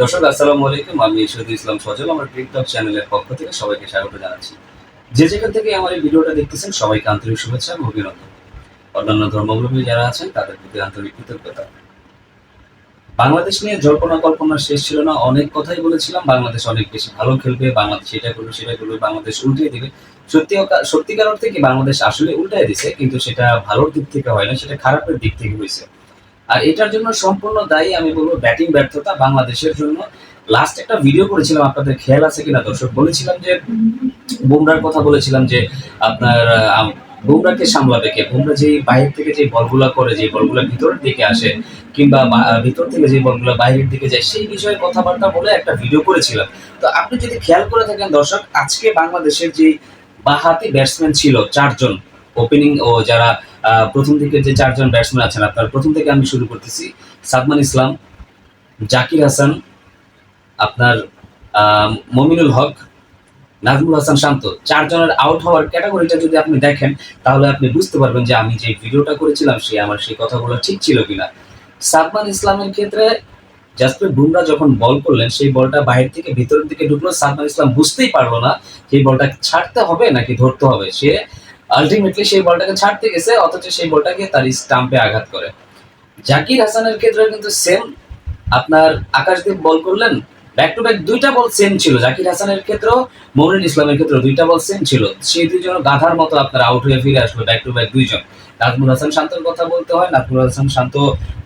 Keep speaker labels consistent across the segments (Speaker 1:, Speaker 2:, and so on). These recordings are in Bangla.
Speaker 1: দর্শক, আসসালামু আলাইকুম। আমি শহীদুল ইসলাম সজল আমার টিকটক চ্যানেলের পক্ষ থেকে সবাইকে স্বাগত জানাচ্ছি। যে যেখান থেকে আমার এই ভিডিওটা দেখতেছেন, সবাইকে আন্তরিক শুভেচ্ছা এবং অভিনন্দন। অন্যান্য ধর্মাবলম্বী যারা আছেন, তাদের প্রতি আন্তরিক কৃতজ্ঞতা। বাংলাদেশ নিয়ে জল্পনা কল্পনা শেষ ছিল না, অনেক কথাই বলেছিলাম, বাংলাদেশ অনেক বেশি ভালো খেলবে, বাংলাদেশ এটা করবে, সেটা করবে, বাংলাদেশ উল্টিয়ে দিবে। সত্যি সত্যিকার অর্থে কি বাংলাদেশ আসলে উল্টায় দিছে, কিন্তু সেটা ভালোর দিক থেকে হয় না, সেটা খারাপের দিক থেকে হয়েছে। আর এটার জন্য সম্পূর্ণ দায়ী, আমি বলব, ব্যাটিং ব্যর্থতা বাংলাদেশের জন্য। লাস্ট একটা ভিডিও করেছিলাম, আপনাদের খেয়াল আছে কিনা দর্শক? বলেছিলাম যে, বুমরার কথা বলেছিলাম যে, আপনার বুমরাকে সামলাবে কে? বুমরা যে বাইরে থেকে যে বলগুলা করে যে বলগুলা ভিতরের দিকে আসে, কিংবা ভিতর থেকে যে বলগুলা বাইরের দিকে যায়, সেই বিষয়ে কথাবার্তা বলে একটা ভিডিও করেছিলাম। তো আপনি যদি খেয়াল করে থাকেন দর্শক, আজকে বাংলাদেশের যে বাহাতি ব্যাটসম্যান ছিল চারজন ওপেনিং ও যারা প্রথম দিকে যে চারজন ব্যাটসম্যান আছেন, আপনার প্রথম থেকে আমি শুরু করতেছি। সাদমান ইসলাম, জাকির হাসান, আপনার মমিনুল হক, নাজমুল হাসান শান্ত। চারজনের আউট হওয়ার ক্যাটাগরিটা যদি আপনি দেখেন, তাহলে আপনি বুঝতে পারবেন যে আমি যে ভিডিওটা করেছিলাম, সে আমার সেই কথাগুলো ঠিক ছিল কিনা। সাদমান ইসলামের ক্ষেত্রে জাসপ্রিত বুমরা যখন বল করলেন, সেই বলটা বাইরে থেকে ভিতরের দিকে ঢুকলো। সাদমান ইসলাম বুঝতেই পারল না, সেই বলটা ছাড়তে হবে নাকি ধরতে হবে। সে আলটিমেটলি সেই বলটাকে ছাড়তে গেছে, অথচ সেই বলটাকে তার স্টাম্পে আঘাত করে। জাকির হাসানের ক্ষেত্রে কিন্তু সেম আপনার আকাশদীপ বল করলেন ব্যাক টু ব্যাক দুইটা বল সেম ছিল। জাকির হাসানের ক্ষেত্রেও মনির ইসলামের ক্ষেত্রেও দুইটা বল সেম ছিল। সেই দুইজন গাধার মতো আপনার আউট হয়ে ফিরে আসলো ব্যাক টু ব্যাক দুইজন। নাজমুল হাসান শান্তর কথা বলতে হয়, নাজমুল হাসান শান্ত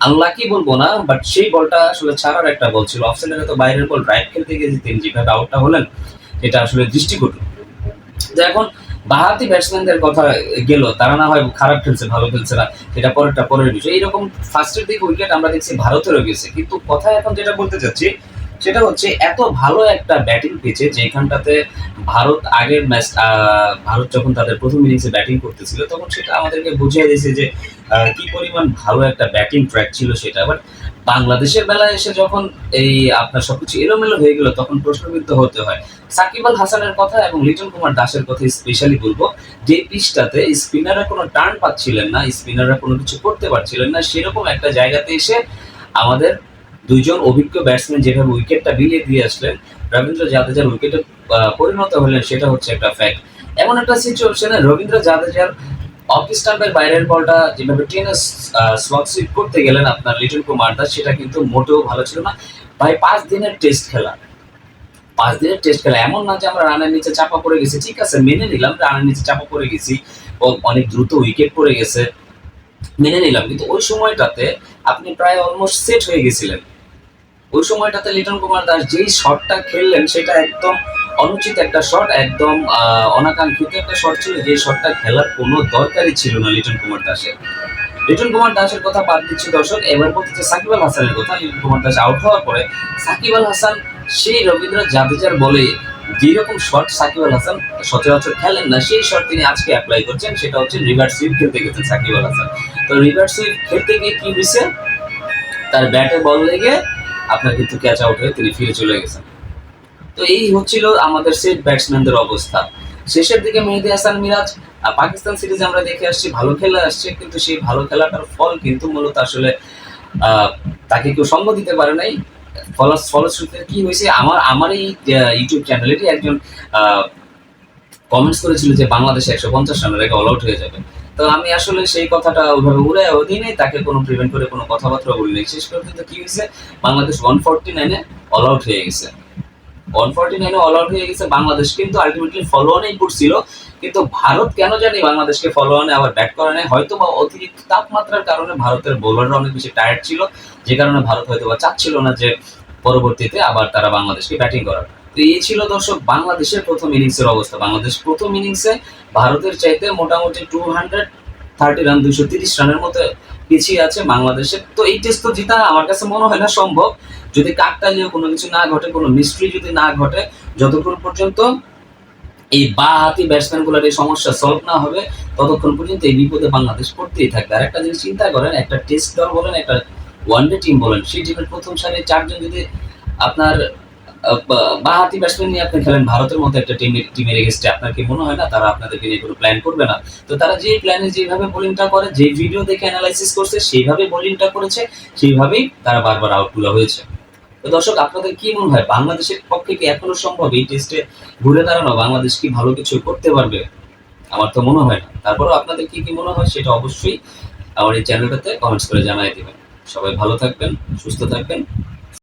Speaker 1: আল্লাহ কি বলব না বাট সেই বলটা আসলে ছাড়ার একটা বল ছিল। অফসাইডের তো বাইরের বল ড্রাইভ খেলতে গিয়ে তিনি যেভাবে আউটটা হলেন এটা আসলে দৃষ্টিকটু। এখন বাহাতি ব্যাটসম্যানদের কথা গেল, তারা না হয় খারাপ খেলছে, ভালো খেলছে না, এটা পরেরটা, পরের বিষয়। এইরকম ফার্স্টের দিকে উইকেট আমরা দেখছি ভারতেরও গেছে। কিন্তু কথা এখন যেটা বলতে চাচ্ছি, সেটা হচ্ছে এত ভালো একটা ব্যাটিং পিচে যেখানটাতে ভারত আগের ম্যাচ ভারত যখন তাদের প্রথম ইনিংসে ব্যাটিং করতেছিল, তখন সেটা আমাদেরকে বুঝিয়ে দিয়েছে যে কি পরিমাণ ভালো একটা ব্যাটিং ট্র্যাক ছিল সেটা। বাট বাংলাদেশের বেলায় এসে যখন এই আপনার সবকিছু এলোমেলো হয়ে গেল, তখন প্রশ্নবিদ্ধ হতে হয়। সাকিব আল হাসানের কথা এবং লিটন কুমার দাসের কথা স্পেশালি বলব। যে পিচটাতে স্পিনাররা কোনো টার্ন পাচ্ছিলেন না, স্পিনাররা কোনো কিছু করতে পারছিলেন না, সেরকম একটা জায়গাতে এসে আমাদের দুইজন অভিজ্ঞ ব্যাটসম্যান যেভাবে উইকেটটা বিলিয়ে দিয়ে আসলেন, রবীন্দ্র জাদেজার উইকেটে পরিণত হলেন, সেটা হচ্ছে একটা ফ্যাক্ট এমন একটা সিচুয়েশনে রবীন্দ্র জাদেজার অফ স্টাম্পের বাইরের বলটা যেভাবে টেনে স্লট সুইপ করতে গেলেন আপনার লিটন কুমার দাস সেটা কিন্তু মোটেও ভালো ছিল না। ভাই, পাঁচ দিনের টেস্ট খেলা। পাঁচ দিনের টেস্ট খেলা। এমন না যে আমরা রানের নিচে চাপা পড়ে গেছি। ঠিক আছে, মেনে নিলাম রানের নিচে চাপা পড়ে গেছি। অনেক দ্রুত উইকেট পড়ে গেছে। মেনে নিলাম। কিন্তু ওই সময়টাতে আপনি প্রায় অলমোস্ট সেট হয়ে গেছিলেন। ওই সময়টাতে লিটন কুমার দাস যেই শটটা খেললেন, সেটা একদম অনুচিত একটা শট একদম অনাকাঙ্ক্ষিত একটা শট ছিল, যে শটটা খেলার কোনো দরকারই ছিল না লিটন কুমার দাসের। লিটন কুমার দাসের কথা বাদ দিচ্ছি দর্শক, এবার বলতেছে সাকিব আল হাসানের কথা। লিটন কুমার দাস আউট হওয়ার পরে সাকিব আল হাসান, সেই রবীন্দ্র জাদেজার বলে যেরকম শট সাকিব আল হাসান সচরাচর খেলেন না, সেই শট তিনি আজকে অ্যাপ্লাই করছেন, সেটা হচ্ছে রিভার সুইপ খেলতে গেছেন সাকিব আল হাসান। তো রিভার সুইপ খেলতে গিয়ে কি হয়েছে? তার ব্যাটে বল লেগে আপনার কিন্তু ক্যাচ আউট হয়ে তিনি ফিরে চলে গেছেন। তো এই হচ্ছিল আমাদের সেট ব্যাটসম্যানদের অবস্থা। শেষের দিকে মেহেদি হাসান মিরাজ পাকিস্তান সিরিজ আমরা দেখে আসছি, ভালো খেলা আসছে, কিন্তু সেই ভালো খেলাটার ফল কিন্তু মূলত আসলে তাকে কেউ সঙ্গ দিতে পারে নাই। ফল ফলশ্রুতিতে কি হয়েছে, আমার আমার এই ইউটিউব চ্যানেলেরই একজন কমেন্টস করেছিল যে বাংলাদেশে একশো পঞ্চাশ রানের আগে অল আউট হয়ে যাবে। তো আমি আসলে সেই কথাটা ওইভাবে উড়ে অধীনে তাকে কোনো প্রিভেন্ট করে কোনো কথাবার্তা বলিনি শেষ পর্যন্ত কি হয়েছে, বাংলাদেশ ওয়ান ফোরটি নাইনে অল আউট হয়ে গেছে। ওয়ান ফোরটি নাইনে অল আউট হয়ে গেছে বাংলাদেশ, কিন্তু আলটিমেটলি ফলো অনেই করছিল কিন্তু ভারত কেন জানি বাংলাদেশকে ফলো অনে আবার ব্যাট করে নেয়। হয়তো বা অতিরিক্ত তাপমাত্রার কারণে ভারতের বোলাররা অনেক বেশি টায়ার্ড ছিল, যে কারণে ভারত হয়তো বা চাচ্ছিল না যে পরবর্তীতে আবার তারা বাংলাদেশকে ব্যাটিং করার। তো এই ছিল দর্শক, বাংলাদেশের প্রথম ইনিংসের অবস্থা। বাংলাদেশ প্রথম ইনিংসে ভারতের চাইতে মোটামুটি টু হান্ড্রেড থার্টি রান দুশো তিরিশ রানের মতো পিছিয়ে আছে বাংলাদেশের তো এই টেস্ট তো জিতা আমার কাছে মনে হয় না সম্ভব। যদি কাকতালীয় কোনো কিছু না ঘটে, কোনো মিস্ট্রি যদি না ঘটে, যতক্ষণ পর্যন্ত এই বা হাতি ব্যাটসম্যানগুলোর এই সমস্যা সলভ না হবে, ততক্ষণ পর্যন্ত এই বিপদে বাংলাদেশ পড়তেই থাকবে। আর একটা জিনিস চিন্তা করেন, একটা টেস্ট দল বলেন, একটা ওয়ানডে টিম বলেন, সেই টিমের প্রথম সারির চারজন যদি আপনার বা- বাঁহাতি ব্যাটসম্যান নিয়ে আপনি খেলেন, ভারতের মতো একটা টিমের টিমের এগেস্টে আপনার কি মনে হয় না তারা আপনাদেরকে নিয়ে কোনো প্ল্যান করবে না? তো তারা যে প্ল্যানে যেভাবে বোলিংটা করে যে ভিডিও দেখে অ্যানালাইসিস করছে, সেইভাবে বোলিংটা করেছে, সেইভাবেই তারা বারবার আউটগুলো হয়েছে। তো দর্শক, আপনাদের কি মনে হয়, বাংলাদেশের পক্ষে কি এখনও সম্ভব এই টেস্টে ঘুরে দাঁড়ানো? বাংলাদেশ কি ভালো কিছু করতে পারবে? আমার তো মনে হয় না। তারপরেও আপনাদের কি কি মনে হয় সেটা অবশ্যই আমার এই চ্যানেলটাতে কমেন্টস করে জানাই দিবেন। সবাই ভালো থাকবেন, সুস্থ থাকবেন।